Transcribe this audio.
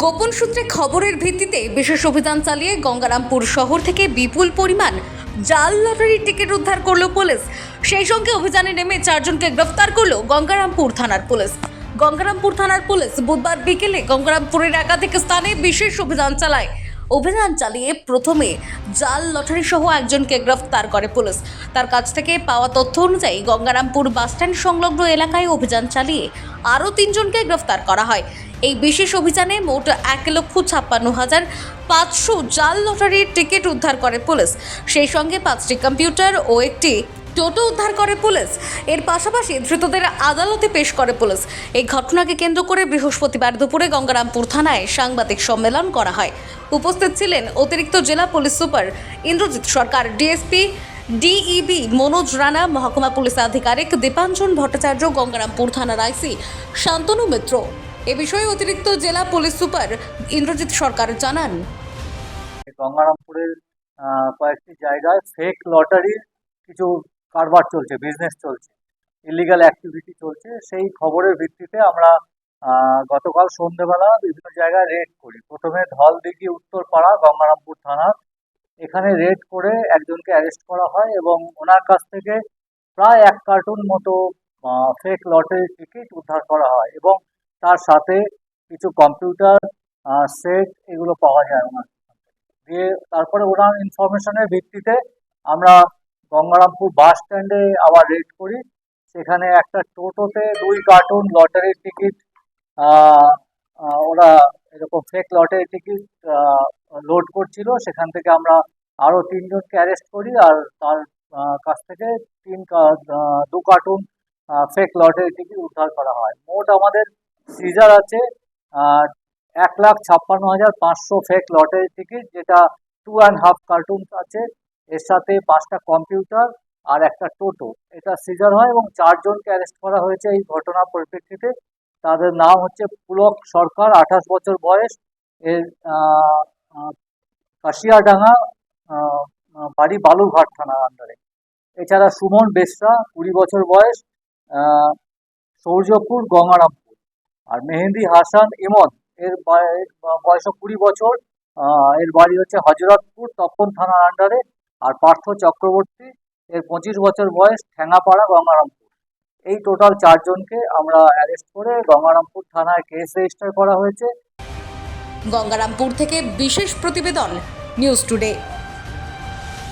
গোপন সূত্রে খবরের ভিত্তিতে বিশেষ অভিযান চালিয়ে গঙ্গারামপুর শহর থেকে বিপুল পরিমাণ জাল লটারির টিকিট উদ্ধার করল পুলিশ। সেই সঙ্গে অভিযানে নেমে চারজনকে গ্রেফতার করল গঙ্গারামপুর থানার পুলিশ। গঙ্গারামপুর থানার পুলিশ বুধবার বিকেলে গঙ্গারামপুরের একাধিক স্থানে বিশেষ অভিযান চালায়। অভিযান চালিয়ে প্রথমে জাল লটারি সহ একজনকে গ্রেফতার করে পুলিশ। তার কাছ থেকে পাওয়া তথ্য অনুযায়ী গঙ্গারামপুর বাসস্ট্যান্ড সংলগ্ন এলাকায় অভিযান চালিয়ে আরও তিনজনকে গ্রেফতার করা হয়। এই বিশেষ অভিযানে মোট এক লক্ষ ছাপ্পান্ন হাজার পাঁচশো জাল লটারির টিকিট উদ্ধার করে পুলিশ। সেই সঙ্গে পাঁচটি কম্পিউটার ও একটি টোটো উদ্ধার করে পুলিশ। এর পাশাপাশি ধৃতদের আদালতে পেশ করে পুলিশ। এই ঘটনাকে কেন্দ্র করে বৃহস্পতিবার দুপুরে গঙ্গারামপুর থানায় সাংবাদিক সম্মেলন করা হয়। উপস্থিত ছিলেন অতিরিক্ত জেলা police super Indrajit Sarkar, DSP DEB Manoj Rana, মহকুমা পুলিশ আধিকারিক দীপাঞ্জন ভট্টাচার্য, গঙ্গারামপুর থানার আইসি শান্তনু মিত্র। এ বিষয়ে অতিরিক্ত জেলা পুলিশ সুপার ইন্দ্রজিৎ সরকার জানান। গঙ্গারামপুরের কয়েকটি জায়গায় ফেক লটারির কিছু কারবার চলছে বিজনেস চলছে ইলিগাল অ্যাক্টিভিটি চলছে। সেই খবরের ভিত্তিতে আমরা গতকাল সন্ধেবেলা বিভিন্ন জায়গায় রেড করি। প্রথমে ধলদিঘি উত্তরপাড়া, গঙ্গারামপুর থানার এখানে রেড করে একজনকে অ্যারেস্ট করা হয় এবং ওনার কাছ থেকে প্রায় এক কার্টুন মতো ফেক লটারির টিকিট উদ্ধার করা হয় এবং তার সাথে কিছু কম্পিউটার সেট এগুলো পাওয়া যায় ওনার। দিয়ে তারপরে ওনার ইনফরমেশনের ভিত্তিতে আমরা গঙ্গারামপুর বাস স্ট্যান্ডে আবার রেড করি। সেখানে একটা টোটোতে দুই কার্টুন লটারির টিকিট ওরা এরকম ফেক লটারি টিকিট লোড করছিল। সেখান থেকে আমরা আরও তিনজনকে অ্যারেস্ট করি আর তার কাছ থেকে তিন দু কার্টুন ফেক লটারি টিকিট উদ্ধার করা হয়। মোট আমাদের সিজার আছে আহ, এক লাখ ছাপ্পান্ন হাজার পাঁচশো ফেক লটারি টিকিট যেটা টু অ্যান্ড হাফ কার্টুন আছে। এর সাথে পাঁচটা কম্পিউটার আর একটা টোটো এটা সিজার হয় এবং চারজনকে অ্যারেস্ট করা হয়েছে এই ঘটনার পরিপ্রেক্ষিতে। তাদের নাম হচ্ছে পুলক সরকার আঠাশ বছর বয়স। এর কাশিয়াডাঙ্গা বাড়ি বালুরঘাট থানার আন্ডারে এছাড়া সুমন বেসরা কুড়ি বছর বয়স। সৌর্যপুর গঙ্গারামপুর। আর মেহেন্দি হাসান ইমন, এর বয়স কুড়ি বছর এর বাড়ি হচ্ছে হজরতপুর, তপন থানার আন্ডারে আর পার্থ চক্রবর্তী, এর পঁচিশ বছর বয়স ঠ্যাঙ্গাপাড়া গঙ্গারামপুর। এই টোটাল চারজনকে আমরা অ্যারেস্ট করে গঙ্গারামপুর থানায় কেস রেজিস্টার করা হয়েছে। গঙ্গারামপুর থেকে বিশেষ প্রতিবেদন নিউজ টুডে